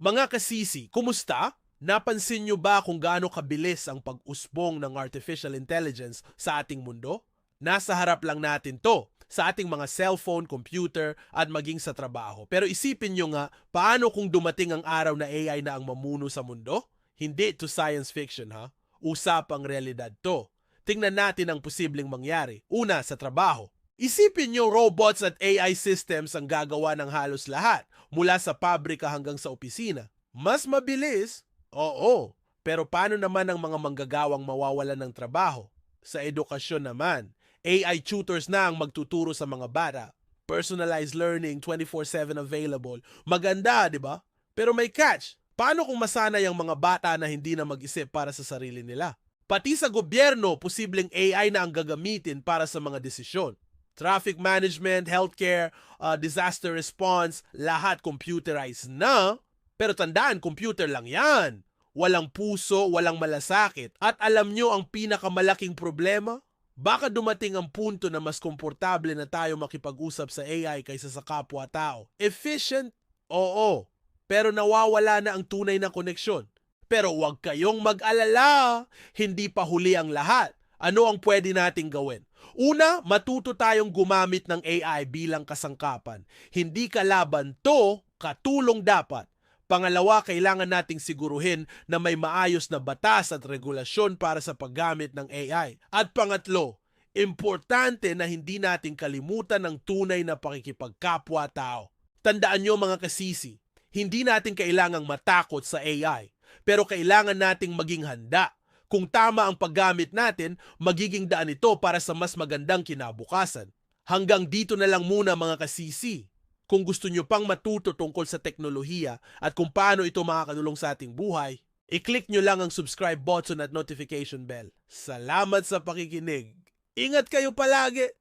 Mga kasisi, kumusta? Napansin nyo ba kung gaano kabilis ang pag-usbong ng artificial intelligence sa ating mundo? Nasa harap lang natin to sa ating mga cellphone, computer, at maging sa trabaho. Pero isipin nyo nga, paano kung dumating ang araw na AI na ang mamuno sa mundo? Hindi to science fiction ha. Usapang realidad to. Tingnan natin ang posibleng mangyari. Una, sa trabaho. Isipin nyo robots at AI systems ang gagawa ng halos lahat, mula sa pabrika hanggang sa opisina. Mas mabilis? Oo. Pero paano naman ang mga manggagawang mawawalan ng trabaho? Sa edukasyon naman, AI tutors na ang magtuturo sa mga bata. Personalized learning, 24-7 available. Maganda, di ba? Pero may catch. Paano kung masanay ang mga bata na hindi na mag-isip para sa sarili nila? Pati sa gobyerno, posibleng AI na ang gagamitin para sa mga desisyon. Traffic management, healthcare, uh, disaster response, lahat computerized na. Pero tandaan, computer lang yan. Walang puso, walang malasakit. At alam nyo ang pinakamalaking problema? Baka dumating ang punto na mas komportable na tayo makipag-usap sa AI kaysa sa kapwa-tao. Efficient? Oo. Pero nawawala na ang tunay na koneksyon. Pero huwag kayong mag-alala. Hindi pa huli ang lahat. Ano ang pwede nating gawin? Una, matuto tayong gumamit ng AI bilang kasangkapan. Hindi kalaban to, katulong dapat. Pangalawa, kailangan nating siguruhin na may maayos na batas at regulasyon para sa paggamit ng AI. At pangatlo, importante na hindi natin kalimutan ang tunay na pakikipagkapwa-tao. Tandaan nyo mga kasisi, hindi natin kailangang matakot sa AI, pero kailangan nating maging handa. Kung tama ang paggamit natin, magiging daan ito para sa mas magandang kinabukasan. Hanggang dito na lang muna mga kasisi. Kung gusto nyo pang matuto tungkol sa teknolohiya at kung paano ito makakatulong sa ating buhay, i-click nyo lang ang subscribe button at notification bell. Salamat sa pakikinig. Ingat kayo palagi!